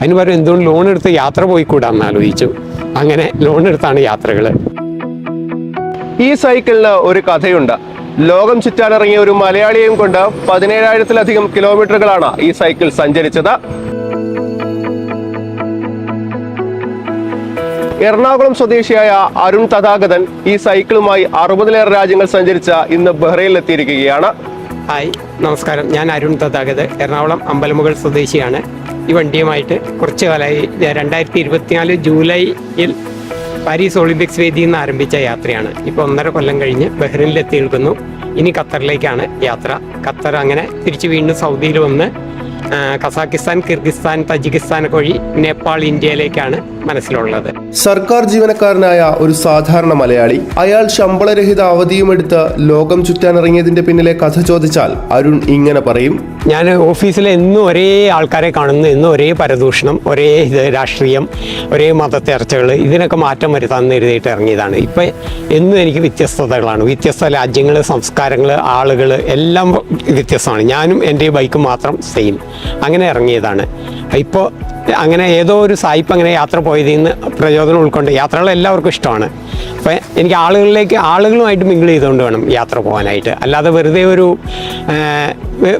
അതിന് പകരം എന്തുകൊണ്ട് ലോൺ എടുത്ത് യാത്ര പോയിക്കൂടാന്ന് ആലോചിച്ചു. അങ്ങനെ ലോൺ എടുത്താണ് യാത്രകൾ ഈ സൈക്കിളിന് ഒരു കഥയുണ്ട്. ലോകം ചുറ്റാനിറങ്ങിയ ഒരു മലയാളിയെയും കൊണ്ട് പതിനേഴായിരത്തിലധികം കിലോമീറ്ററുകളാണ് ഈ സൈക്കിൾ സഞ്ചരിച്ചത്. എറണാകുളം സ്വദേശിയായ അരുൺ തഥാഗതൻ ഈ സൈക്കിളുമായി അറുപതിലേറെ രാജ്യങ്ങൾ സഞ്ചരിച്ച ഇന്ന് ബഹ്റൈനിലെത്തിയിരിക്കുകയാണ്. ഹായ് നമസ്കാരം. ഞാൻ അരുൺ തഥാഗത് എറണാകുളം അമ്പലമുകൾ സ്വദേശിയാണ്. ഈ വണ്ടിയുമായിട്ട് കുറച്ച് കാലമായി രണ്ടായിരത്തി ഇരുപത്തിനാല് ജൂലൈയിൽ പാരീസ് ഒളിമ്പിക്സ് വേദിയിൽ നിന്ന് ആരംഭിച്ച യാത്രയാണ്. ഇപ്പോൾ ഒന്നര കൊല്ലം കഴിഞ്ഞ് ബഹ്റിനിലെത്തി നിൽക്കുന്നു. ഇനി ഖത്തറിലേക്കാണ് യാത്ര. ഖത്തർ അങ്ങനെ തിരിച്ച് വീണ്ടും സൗദിയിൽ വന്ന് കസാക്കിസ്ഥാൻ കിർഗിസ്ഥാൻ തജിക്കിസ്ഥാൻ ഒക്കെ വഴി നേപ്പാൾ ഇന്ത്യയിലേക്കാണ് മനസ്സിലുള്ളത്. സർക്കാർ ജീവനക്കാരനായ ഒരു സാധാരണ മലയാളി അയാൾ ശമ്പളരഹിത അവധിയും എടുത്ത് ലോകം ചുറ്റാനിറങ്ങിയതിന്റെ പിന്നിലെ കഥ ചോദിച്ചാൽ അരുൺ ഇങ്ങനെ പറയും. ഞാൻ ഓഫീസിൽ എന്നും ഒരേ ആൾക്കാരെ കാണുന്നു എന്നും ഒരേ പരദൂഷണം ഒരേ ഇത് രാഷ്ട്രീയം ഒരേ മതച്ചർച്ചകൾ ഇതിനൊക്കെ മാറ്റം വരുത്താമെന്ന് എഴുതിയിട്ട് ഇറങ്ങിയതാണ്. ഇപ്പം എന്നും എനിക്ക് വ്യത്യസ്തതകളാണ്. വ്യത്യസ്ത രാജ്യങ്ങൾ സംസ്കാരങ്ങൾ ആളുകൾ എല്ലാം വ്യത്യസ്തമാണ്. ഞാനും എന്റെ ബൈക്ക് മാത്രം സെയിം. അങ്ങനെ ഇറങ്ങിയതാണ്. ഇപ്പോൾ അങ്ങനെ ഏതോ ഒരു സായിപ്പ് അങ്ങനെ യാത്ര പോയതിൽ നിന്ന് പ്രചോദനം ഉൾക്കൊണ്ട് യാത്രകൾ എല്ലാവർക്കും ഇഷ്ടമാണ്. അപ്പോൾ എനിക്ക് ആളുകളിലേക്ക് ആളുകളുമായിട്ട് മിങ്കിൾ ചെയ്തുകൊണ്ട് വേണം യാത്ര പോകാനായിട്ട്. അല്ലാതെ വെറുതെ ഒരു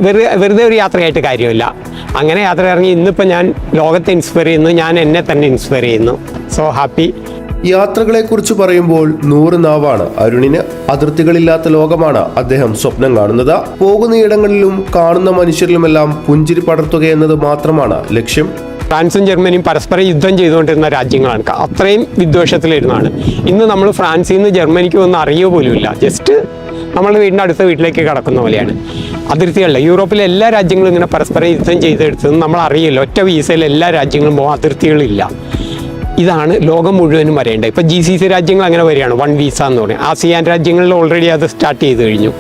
വെറുതെ വെറുതെ ഒരു യാത്രയായിട്ട് കാര്യമില്ല. അങ്ങനെ യാത്ര ഇറങ്ങി ഇന്നിപ്പോൾ ഞാൻ ലോകത്തെ ഇൻസ്പയർ ചെയ്യുന്നു ഞാൻ എന്നെ തന്നെ ഇൻസ്പയർ ചെയ്യുന്നു. സോ ഹാപ്പി യാത്രകളെ കുറിച്ച് പറയുമ്പോൾ നൂറ് നാവാണ്. അരുണിന് അതിർത്തികളില്ലാത്ത ലോകമാണ് അദ്ദേഹം സ്വപ്നം കാണുന്നത്. പോകുന്ന പോകുന്നയിടങ്ങളിലും കാണുന്ന മനുഷ്യരിലുമെല്ലാം പുഞ്ചിരി പടർത്തുക എന്നത് മാത്രമാണ് ലക്ഷ്യം. ഫ്രാൻസും ജർമ്മനിയും പരസ്പരം യുദ്ധം ചെയ്തുകൊണ്ടിരുന്ന രാജ്യങ്ങളാണ്. അത്രയും വിദ്വേഷത്തിലിരുന്നാണ്. ഇന്ന് നമ്മൾ ഫ്രാൻസിൽ നിന്ന് ജർമ്മനിക്ക് ഒന്നും അറിയുക പോലുമില്ല. ജസ്റ്റ് നമ്മൾ വീടിന്റെ അടുത്ത വീട്ടിലേക്ക് കടക്കുന്ന പോലെയാണ്. അതിർത്തികളിൽ യൂറോപ്പിലെ എല്ലാ രാജ്യങ്ങളും ഇങ്ങനെ പരസ്പരം യുദ്ധം ചെയ്തെടുത്തത് നമ്മൾ അറിയില്ല. ഒറ്റ വീസയിൽ എല്ലാ രാജ്യങ്ങളും പോകും അതിർത്തികളില്ല. ഇതാണ് ലോകം മുഴുവനും വരേണ്ടത് ഇപ്പോൾ ജി സി സി രാജ്യങ്ങൾ അങ്ങനെ വരികയാണ്. വൺ വിസ എന്ന് പറയും. ആസിയാൻ രാജ്യങ്ങളിൽ ഓൾറെഡി അത് സ്റ്റാർട്ട് ചെയ്ത് കഴിഞ്ഞു.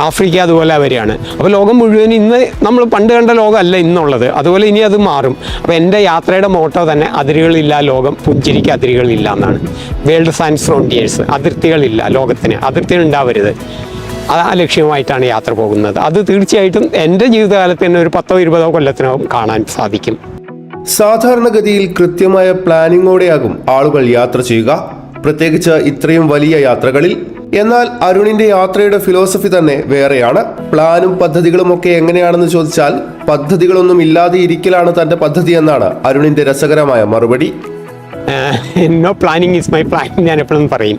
ആഫ്രിക്ക അതുപോലെ വരികയാണ്. അപ്പോൾ ലോകം മുഴുവൻ ഇന്ന് നമ്മൾ പണ്ട് കണ്ട ലോകമല്ല ഇന്നുള്ളത്. അതുപോലെ ഇനി അത് മാറും. അപ്പോൾ എന്റെ യാത്രയുടെ മോട്ടോ തന്നെ അതിരുകളില്ല ലോകം പുഞ്ചിരിക്ക് അതിരുകളില്ല എന്നാണ്. വേൾഡ് സയൻസ് ഫ്രോണ്ടിയേഴ്സ് അതിർത്തികളില്ല ലോകത്തിന്. അതിർത്തികൾ ഉണ്ടാവരുത്. അത് ആ ലക്ഷ്യമായിട്ടാണ് യാത്ര പോകുന്നത്. അത് തീർച്ചയായിട്ടും എന്റെ ജീവിതകാലത്ത് തന്നെ ഒരു പത്തോ ഇരുപതോ കൊല്ലത്തിനകം കാണാൻ സാധിക്കും. സാധാരണഗതിയിൽ കൃത്യമായ പ്ലാനിങ്ങോടെയാകും ആളുകൾ യാത്ര ചെയ്യുക. പ്രത്യേകിച്ച് ഇത്രയും വലിയ യാത്രകളിൽ. എന്നാൽ അരുണിന്റെ യാത്രയുടെ ഫിലോസഫി തന്നെ വേറെയാണ്. പ്ലാനും പദ്ധതികളും ഒക്കെ എങ്ങനെയാണെന്ന് ചോദിച്ചാൽ പദ്ധതികളൊന്നും ഇല്ലാതെ ഇരിക്കലാണ് തന്റെ പദ്ധതി എന്നാണ് അരുണിന്റെ രസകരമായ മറുപടി. No planning is my planning ഞാൻ എപ്പോഴും പറയും.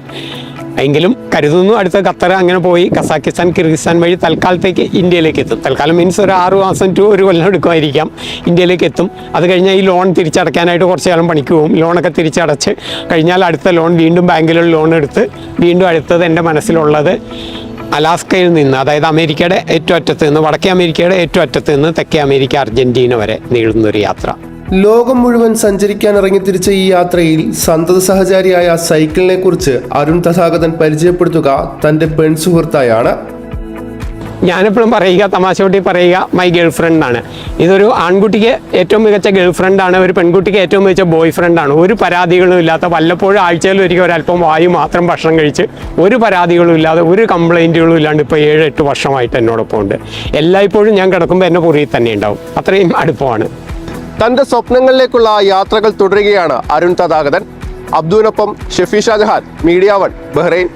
എങ്കിലും കരുതുന്നു അടുത്ത ഖത്തർ അങ്ങനെ പോയി. കസാക്കിസ്ഥാൻ കിർഗിസ്ഥാൻ വഴി തൽക്കാലത്തേക്ക് ഇന്ത്യയിലേക്ക് എത്തും. തൽക്കാലം മീൻസ് ഒരു ആറു മാസം ടു ഒരു കൊല്ലം എടുക്കുമായിരിക്കാം ഇന്ത്യയിലേക്ക് എത്തും. അത് കഴിഞ്ഞാൽ ഈ ലോൺ തിരിച്ചടയ്ക്കാനായിട്ട് കുറച്ച് കാലം പണിക്ക് പോകും. ലോണൊക്കെ തിരിച്ചടച്ച് കഴിഞ്ഞാൽ അടുത്ത ലോൺ വീണ്ടും ബാങ്കിലുള്ള ലോൺ എടുത്ത് വീണ്ടും അടുത്തത് എന്റെ മനസ്സിലുള്ളത് അലാസ്കയിൽ നിന്ന് അതായത് അമേരിക്കയുടെ ഏറ്റവും അറ്റത്ത് നിന്ന് വടക്കേ അമേരിക്കയുടെ ഏറ്റവും അറ്റത്ത് നിന്ന് തെക്കേ അമേരിക്ക അർജന്റീന വരെ നീളുന്നൊരു യാത്ര. ലോകം മുഴുവൻ സഞ്ചരിക്കാൻ ഇറങ്ങിത്തിരിച്ച ഈ യാത്രയിൽ സന്തത സഹചാരിയായ സൈക്കിളിനെ കുറിച്ച് അരുൺ തഥാഗതൻ പരിചയപ്പെടുത്തുക തന്റെ പെൺസുഹൃത്തായാണ് ഞാനെപ്പോഴും പറയുക തമാശയോട്ടി പറയുക മൈ ഗേൾ ഫ്രണ്ടാണ് ഇതൊരു ആൺകുട്ടിക്ക് ഏറ്റവും മികച്ച ഗേൾ ഫ്രണ്ടാണ് ഒരു പെൺകുട്ടിക്ക് ഏറ്റവും മികച്ച ബോയ് ഫ്രണ്ടാണ് ഒരു പരാതികളും ഇല്ലാത്ത വല്ലപ്പോഴും ആഴ്ചയിൽ ഒരിക്കൽ ഒരല്പം വായു മാത്രം ഭക്ഷണം കഴിച്ച് ഒരു പരാതികളും ഇല്ലാതെ ഒരു കംപ്ലൈന്റുകളും ഇല്ലാണ്ട് ഇപ്പോൾ ഏഴ് എട്ട് വർഷമായിട്ട് എന്നോടൊപ്പം ഉണ്ട്. എല്ലായ്പ്പോഴും ഞാൻ കിടക്കുമ്പോൾ എന്നെ പുറകിൽ തന്നെ ഉണ്ടാവും. അത്രയും അടുപ്പമാണ്. തന്റെ സ്വപ്നങ്ങളിലേക്കുള്ള യാത്രകൾ തുടരുകയാണ് Arun Tathagathan. അബ്ദുവിനൊപ്പം Shefi Shajahan media one Bahrain.